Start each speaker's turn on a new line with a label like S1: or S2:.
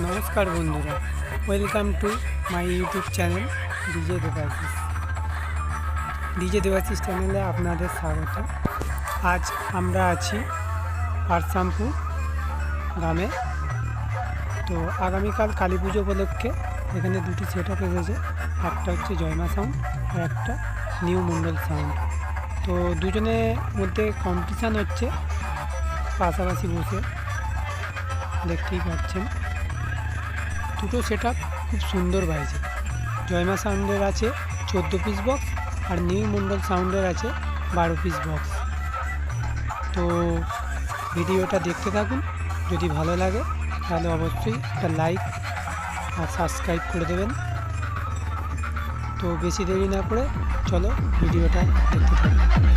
S1: নমস্কার বন্ধুরা, welcome to my YouTube channel DJ Debashis. DJ Debashis চ্যানেলে আপনাদের স্বাগত। আজ আমরা আছি পারসামপুর গ্রামে। তো আগামীকাল কালী পুজো উপলক্ষে এখানে দুটি সেট আপ এসেছে। একটা হচ্ছে জয়মা সাউন্ড আর একটা নিউ মন্ডল সাউন্ড তো দুজনের মধ্যে কম্পিটিশান হচ্ছে পাশাপাশি বসে দেখতেই পাচ্ছেন। দুটো সেট খুব সুন্দর বাজছে জয়মা সাউন্ডের আছে চোদ্দ পিস বক্স আর নিউ মন্ডল সাউন্ডের আছে বারো পিস বক্স তো ভিডিওটা দেখতে থাকুন, যদি ভালো লাগে তাহলে অবশ্যই একটা লাইক আর সাবস্ক্রাইব করে দেবেন। তো বেশি দেরি না করে চলো ভিডিওটা দেখতে থাকুন।